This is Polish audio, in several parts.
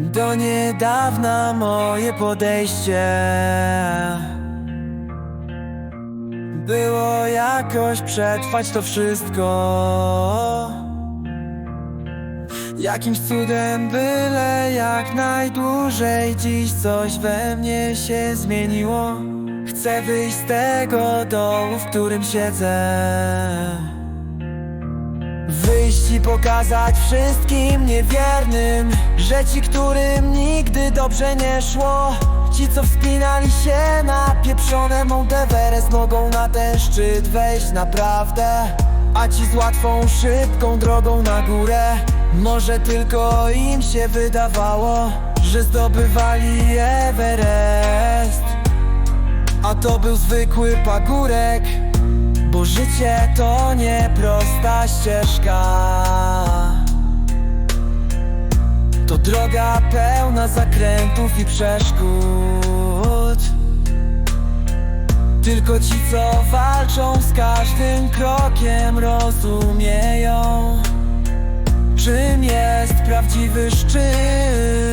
Do niedawna moje podejście Było jakoś przetrwać to wszystko. Jakimś cudem byle jak najdłużej Dziś coś we mnie się zmieniło. Chcę wyjść z tego dołu, w którym siedzę Wyjść i pokazać wszystkim niewiernym Że ci, którym nigdy dobrze nie szło Ci, co wspinali się na pieprzone Mount Everest Mogą na ten szczyt wejść naprawdę A ci z łatwą, szybką drogą na górę. Może tylko im się wydawało Że zdobywali Everest. A to był zwykły pagórek bo życie to nie prosta ścieżka. To droga pełna zakrętów i przeszkód. Tylko ci, co walczą z każdym krokiem rozumieją Czym jest prawdziwy szczyt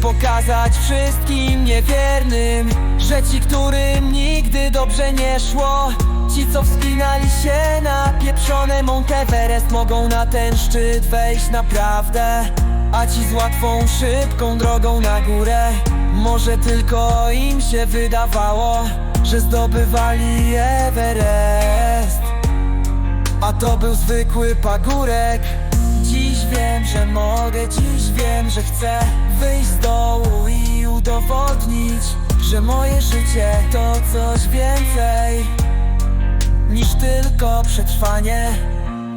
pokazać wszystkim niewiernym Że ci, którym nigdy dobrze nie szło Ci, co wspinali się na pieprzone Mount Everest Mogą na ten szczyt wejść naprawdę A ci z łatwą, szybką drogą na górę. Może tylko im się wydawało Że zdobywali Everest. A to był zwykły pagórek Dziś wiem, że mogę, dziś wiem, że chcę Wyjść z dołu i udowodnić Że moje życie to coś więcej Niż tylko przetrwanie.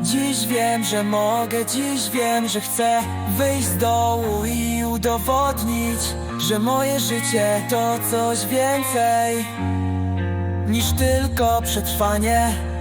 Dziś wiem, że mogę, dziś wiem, że chcę Wyjść z dołu i udowodnić Że moje życie to coś więcej Niż tylko przetrwanie